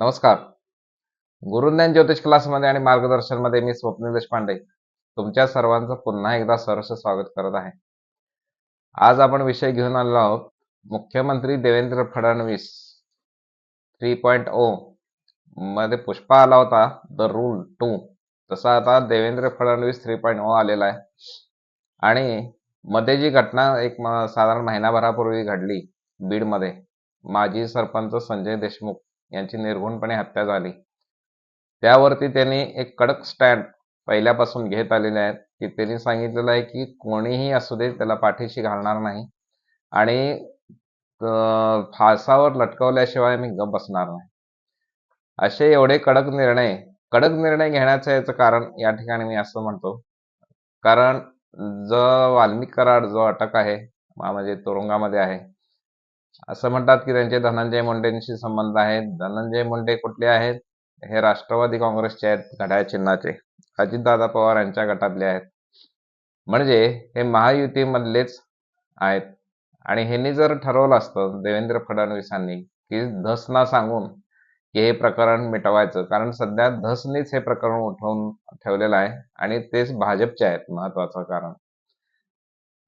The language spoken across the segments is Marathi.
नमस्कार. गुरुज्ञान ज्योतिष क्लासमध्ये आणि मार्गदर्शनमध्ये मी स्वप्नील देशपांडे. तुमच्या सर्वांचं पुन्हा एकदा सहर्ष स्वागत करत आहे. आज आपण विषय घेऊन आलो आहोत. मुख्यमंत्री Devendra Fadnavis three point O मध्ये पुष्पा आला होता. द रूल टू तसा आता Devendra Fadnavis three point O आलेला आहे. आणि मध्ये जी घटना एक साधारण महिनाभरापूर्वी घडली बीडमध्ये माजी सरपंच संजय देशमुख. यांची निर्घुणपणे हत्या झाली. त्यावरती त्यांनी एक कडक स्टँड पहिल्यापासून घेत आलेले आहेत. की त्यांनी सांगितलेलं आहे की कोणीही असू दे त्याला पाठीशी घालणार नाही. आणि फासावर लटकवल्याशिवाय मी गप बसणार नाही. असे एवढे कडक निर्णय कडक निर्णय घेण्याचं याचं कारण या ठिकाणी मी असं म्हणतो. कारण जो वाल्मिक कराड जो अटक आहे म्हणजे तुरुंगामध्ये आहे असं म्हणतात की त्यांचे धनंजय मुंडेंशी संबंध आहेत. धनंजय मुंडे कुठले आहेत? हे राष्ट्रवादी काँग्रेसचे आहेत घड्याळ चिन्हाचे. अजितदादा पवार यांच्या गटातले आहेत. म्हणजे हे महायुतीमधलेच आहेत. आणि ह्यांनी जर ठरवलं असतं देवेंद्र फडणवीसांनी की धसना सांगून की हे प्रकरण मिटवायचं. कारण सध्या धसनीच हे प्रकरण उठवून ठेवलेलं आहे. आणि तेच भाजपचे आहेत महत्वाचं कारण.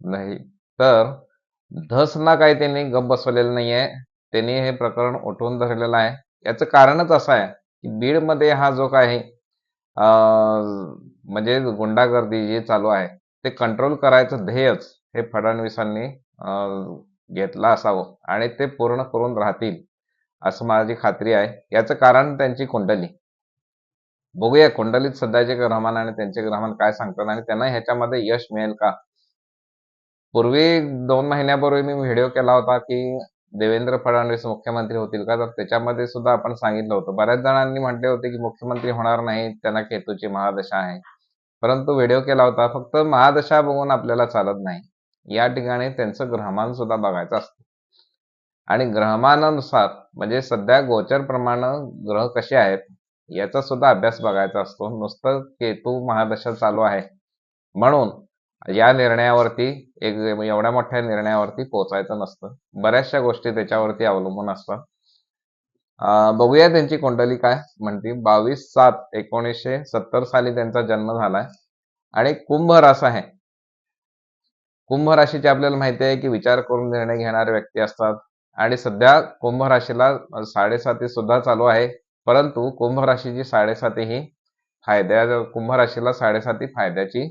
नाही. तर धसना काही त्यांनी गप बसवलेलं नाहीये. त्यांनी हे प्रकरण उठवून धरलेलं आहे. याचं कारणच असं आहे की बीडमध्ये हा जो काही अं, म्हणजे गुंडागर्दी जी चालू आहे ते कंट्रोल करायचं ध्येयच हे फडणवीसांनी अं, असावं आणि ते पूर्ण करून राहतील असं माझी खात्री आहे. याचं कारण त्यांची कुंडली. बघूया कुंडलीत सध्याचे ग्रहमान आणि त्यांचे ग्रहमान काय सांगतात आणि त्यांना ह्याच्यामध्ये यश मिळेल का? पूर्वी दोन महिन्यापूर्वी मी व्हिडिओ केला होता की देवेंद्र फडणवीस मुख्यमंत्री होतील का? तर त्याच्यामध्ये सुद्धा आपण सांगितलं होतं. बऱ्याच जणांनी म्हटले होते की मुख्यमंत्री होणार नाही त्यांना केतूची महादशा आहे. परंतु व्हिडिओ केला होता. फक्त महादशा बघून आपल्याला चालत नाही. या ठिकाणी त्यांचं ग्रहमान सुद्धा बघायचं असतं. आणि ग्रहमानानुसार म्हणजे सध्या गोचर प्रमाणे ग्रह कसे आहेत याचा सुद्धा अभ्यास बघायचा असतो. नुसतं केतू महादशा चालू आहे. म्हणून या निर्णयावरती एक एवढ्या मोठ्या निर्णयावरती पोहोचायचं नसतं. बऱ्याचशा गोष्टी त्याच्यावरती अवलंबून असतात. बघूया त्यांची कुंडली काय म्हणते बावीस सात एकोणीसशे सत्तर साली त्यांचा जन्म झालाय. आणि कुंभ रास आहे. कुंभ राशीची आपल्याला माहिती आहे की विचार करून निर्णय घेणारे व्यक्ती असतात. आणि सध्या कुंभ राशीला साडेसाती सुद्धा चालू आहे. परंतु कुंभ राशीची साडेसाती ही फायद्या कुंभ राशीला साडेसाती फायद्याची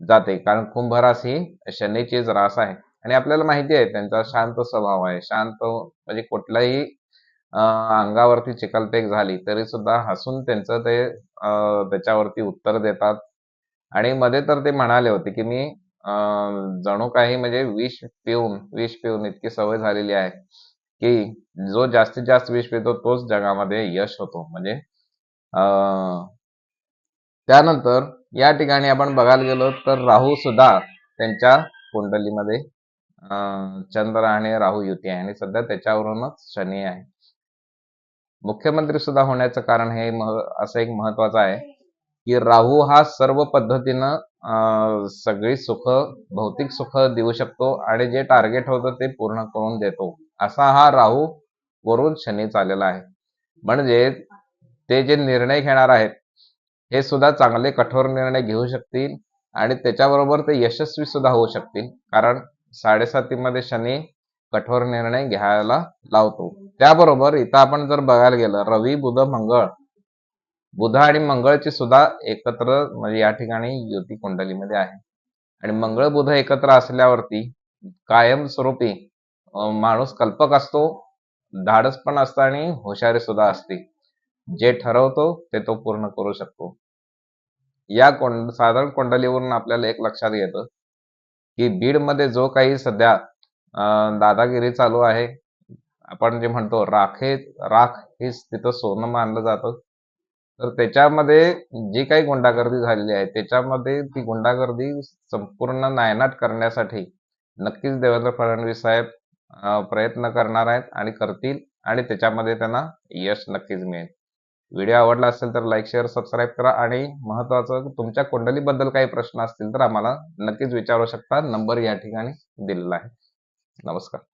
जाते. कारण कुंभ रास ही शनीचीच रास आहे. आणि आपल्याला माहिती आहे त्यांचा शांत स्वभाव आहे. शांत म्हणजे कुठल्याही अंगावरती चिकलपेक झाली तरी सुद्धा हसून त्यांचं ते त्याच्यावरती उत्तर देतात. आणि मध्ये तर ते म्हणाले होते की मी जणू काही म्हणजे विष पिऊन विष पिऊन इतकी सवय झालेली आहे की जो जास्तीत जास्त विष पितो तोच जगामध्ये यश होतो. म्हणजे अं, त्यानंतर या ठिकाणी आपण बघायला गेलो तर राहू सुद्धा त्यांच्या कुंडलीमध्ये अं, चंद्र आणि राहू युती आहे आणि सध्या त्याच्यावरूनच शनी आहे. मुख्यमंत्री सुद्धा होण्याचं कारण हे असं एक महत्वाचं आहे की राहू हा सर्व पद्धतीनं अं, सगळी सुख भौतिक सुख देऊ शकतो आणि जे टार्गेट होतं ते पूर्ण करून देतो. असा हा राहू वरून शनी चाललेला आहे. म्हणजे ते जे निर्णय घेणार आहेत हे सुद्धा चांगले कठोर निर्णय घेऊ शकतील आणि त्याच्याबरोबर ते यशस्वी सुद्धा होऊ शकतील. कारण साडेसातीमध्ये शनी कठोर निर्णय घ्यायला लावतो. त्याबरोबर इथं आपण जर बघायला गेलं रवी बुध मंगळ. बुध आणि मंगळची सुद्धा एकत्र म्हणजे या ठिकाणी युती कुंडलीमध्ये आहे. आणि मंगळ बुध एकत्र असल्यावरती कायमस्वरूपी माणूस कल्पक असतो धाडस पण असतं आणि हुशारी सुद्धा असते. जे ठरवतो ते तो पूर्ण करू शकतो. या कोंड साधारण कुंडलीवरून आपल्याला एक लक्षात येतं की बीडमध्ये जो काही सध्या दादागिरी चालू आहे आपण जे म्हणतो राखे राख हेच तिथं सोनं मानलं जातं. तर त्याच्यामध्ये जी काही गुंडागर्दी झालेली आहे त्याच्यामध्ये ती गुंडागर्दी संपूर्ण नायनाट करण्यासाठी नक्कीच देवेंद्र फडणवीस साहेब प्रयत्न करणार आहेत आणि करतील आणि त्याच्यामध्ये त्यांना यश नक्कीच मिळेल. व्हिडिओ आवडला असेल तर लाईक शेअर सबस्क्राईब करा. आणि महत्वाचं तुमच्या कुंडलीबद्दल काही प्रश्न असतील तर आम्हाला नक्कीच विचारू शकता. नंबर या ठिकाणी दिलेला आहे. नमस्कार.